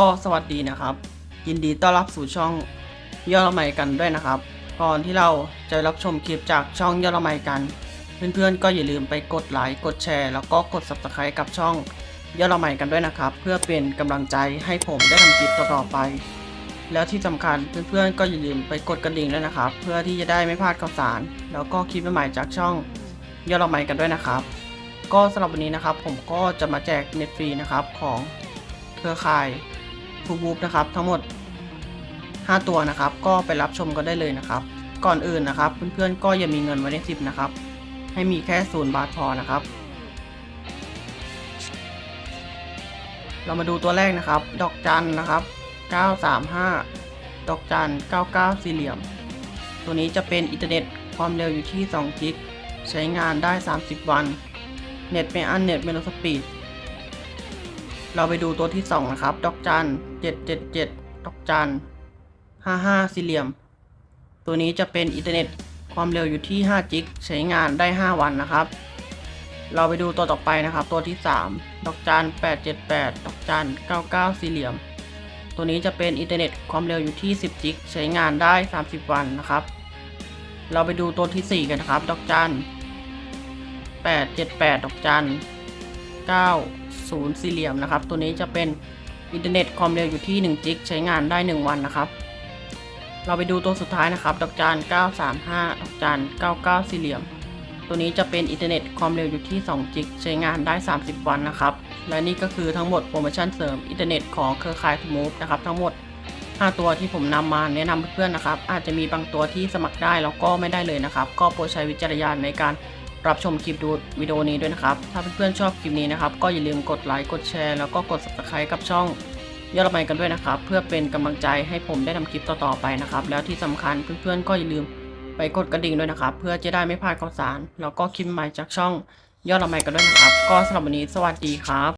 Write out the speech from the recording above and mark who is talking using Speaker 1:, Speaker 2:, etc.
Speaker 1: ก็สวัสดีนะครับ ยินดีต้อนรับสู่ช่องยอดละไมกันด้วยนะครับ ก่อนที่เราจะรับชมคลิปจากช่องยอดละไมกัน เพื่อนๆก็อย่าลืมไปกดไลค์กดแชร์ แล้วก็กด subscribe กับช่องยอดละไมกันด้วยนะครับ เพื่อเป็นกำลังใจให้ผมได้ทำคลิปต่อๆไป แล้วที่สำคัญเพื่อนๆก็อย่าลืมไปกดกระดิ่งด้วยนะครับ เพื่อที่จะได้ไม่พลาดข่าวสาร แล้วก็คลิปใหม่ๆจากช่องยอดละไมกันด้วยนะครับ ก็สำหรับวันนี้นะครับผมก็จะมาแจกเน็ตฟรีนะครับของเครือข่าย ทูบูฟนะครับทั้งหมด 5 ตัวนะครับ ก็ไปรับชมกันได้เลยนะครับ ก่อนอื่นนะครับ เพื่อนๆก็อย่ามีเงินไว้ในซิปนะครับ ให้มีแค่ศูนย์บาทพอนะครับ เรามาดูตัวแรกนะครับ ดอกจันนะครับ 935 ดอกจัน 99 สี่เหลี่ยม ตัวนี้จะเป็นอินเทอร์เน็ตความเร็วอยู่ที่2กิกใช้งานได้ 30 วัน เน็ตไม่อันเน็ตไม่ลสปีด เราไปดูตัวที่2นะครับ ดอกจัน777ดอกจัน55สี่เหลี่ยม ตัวนี้จะเป็นอินเทอร์เน็ตความเร็วอยู่ที่5กิก ใช้งานได้ 5 วันนะครับ เราไปดูตัวต่อไปนะครับ ตัวที่ 3 ดอกจัน878 ดอกจัน99 สี่เหลี่ยม ตัวนี้จะเป็นอินเทอร์เน็ตความเร็วอยู่ที่ 10 จิก ใช้งานได้ 30 วันนะครับ เราไปดูตัวที่ 4 กันนะครับ ดอกจัน878 ดอกจัน9 0สี่เหลี่ยมนะครับ ตัวนี้จะเป็นอินเทอร์เน็ตความเร็วอยู่ที่1จิกใช้งานได้ 1 วันนะครับ เราไปดูตัวสุดท้ายนะครับ ดอกจัน935 ดอกจัน99 สี่เหลี่ยม ตัวนี้จะเป็นอินเทอร์เน็ตความเร็วอยู่ที่2จิกใช้งานได้ 30 วันนะครับ และนี่ก็คือทั้งหมดโปรโมชั่นเสริมอินเทอร์เน็ตของเครือข่ายทูมูฟนะครับทั้งหมด 5 ตัวที่ผมนำมาแนะนำเพื่อนๆนะครับ อาจจะมีบางตัวที่สมัครได้แล้วก็ไม่ได้เลยนะครับ ก็โปรดใช้วิจารณญาณในการ รับชมคลิปดูวิดีโอนี้ด้วยนะครับ ถ้าเพื่อนๆชอบคลิปนี้นะครับ ก็อย่าลืมกดไลค์ กดแชร์ แล้วก็กด subscribe กับช่องยอดละไมกันด้วยนะครับ เพื่อเป็นกำลังใจให้ผมได้ทำคลิปต่อๆไปนะครับ แล้วที่สำคัญเพื่อนๆก็อย่าลืมไปกดกระดิ่งด้วยนะครับ เพื่อจะได้ไม่พลาดข่าวสาร แล้วก็คลิปใหม่จากช่องยอดละไมกันด้วยนะครับ ก็สำหรับวันนี้สวัสดีครับ